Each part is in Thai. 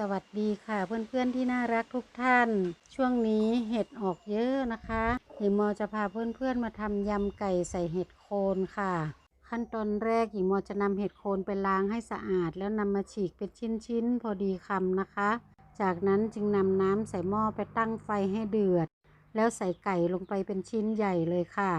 สวัสดีค่ะเพื่อนๆที่น่ารักทุกท่าน ช่วงนี้เห็ดออกเยอะนะคะหญิงมอจะพาเพื่อนๆมาทำยำไก่ใส่เห็ดโคนค่ะ ขั้นตอนแรกหญิงมอจะนำเห็ดโคนไปล้างให้สะอาด แล้วนำมาฉีกเป็นชิ้นๆพอดีคำนะคะ จากนั้นจึงนำน้ำใส่หม้อไปตั้งไฟให้เดือด แล้วใส่ไก่ลงไปเป็นชิ้นใหญ่เลยค่ะ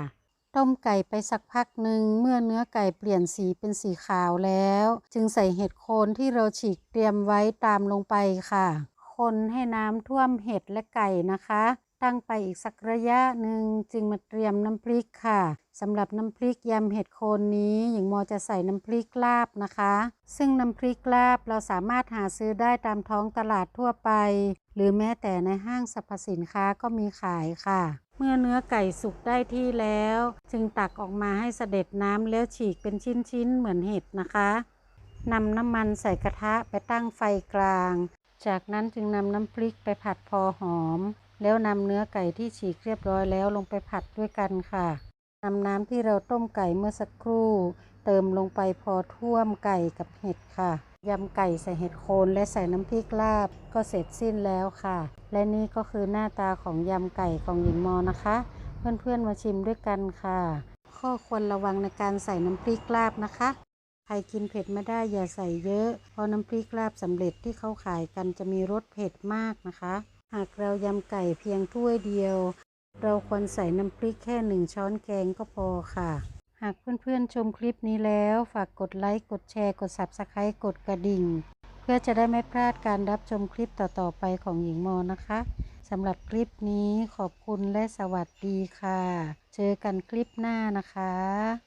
ต้มไก่ไปสักพักหนึ่งเมื่อเนื้อไก่เปลี่ยนสีเป็นสีขาวแล้ว จึงใส่เห็ดโคนที่เราฉีกเตรียมไว้ตามลงไปค่ะ คนให้น้ำท่วมเห็ดและไก่นะคะ ตั้งไปอีกสักระยะหนึ่งจึงมาเตรียมน้ำพริกค่ะสำหรับน้ำพริกยำเห็ดโคนนี้หญิงมอจะใส่น้ำพริกลาบนะคะ ซึ่งน้ำพริกลาบเราสามารถหาซื้อได้ตามท้องตลาดทั่วไป หรือแม้แต่ในห้างสรรพสินค้าก็มีขายค่ะ เมื่อเนื้อไก่สุกได้ที่แล้ว จึงตักออกมาให้เสด็จน้ำแล้วฉีกเป็นชิ้นๆเหมือนเห็ดนะคะนำน้ำมันใส่กระทะไปตั้งไฟกลาง จากนั้นจึงนำน้ำพริกไปผัดพอหอม แล้วนำเนื้อไก่ที่ฉีกเรียบร้อยแล้วลงไปผัดด้วยกันค่ะนำน้ำที่เราต้มไก่เมื่อสักครู่ เติมลงไปพอท่วมไก่กับเห็ดค่ะยำไก่ใส่เห็ดโคนและใส่น้ำพริกลาบก็เสร็จสิ้นแล้วค่ะ และนี่ก็คือหน้าตาของยำไก่ของหญิงมอนะคะ เพื่อนๆมาชิมด้วยกันค่ะ ข้อควรระวังในการใส่น้ำพริกลาบนะคะ ใครกินเผ็ดไม่ได้อย่าใส่เยอะ เพราะน้ำพริกลาบสำเร็จที่เขาขายกันจะมีรสเผ็ดมากนะคะ หากเรายำไก่เพียงถ้วยเดียว เราควรใส่น้ำพริกแค่หนึ่งช้อนแกงก็พอค่ะ หากเพื่อนๆชมคลิปนี้แล้วฝากกดไลค์ กดแชร์ กด Subscribe กดกระดิ่ง เพื่อจะได้ไม่พลาดการรับชมคลิปต่อๆไปของหญิงมอนะคะสำหรับคลิปนี้ขอบคุณและสวัสดีค่ะ เจอกันคลิปหน้านะคะ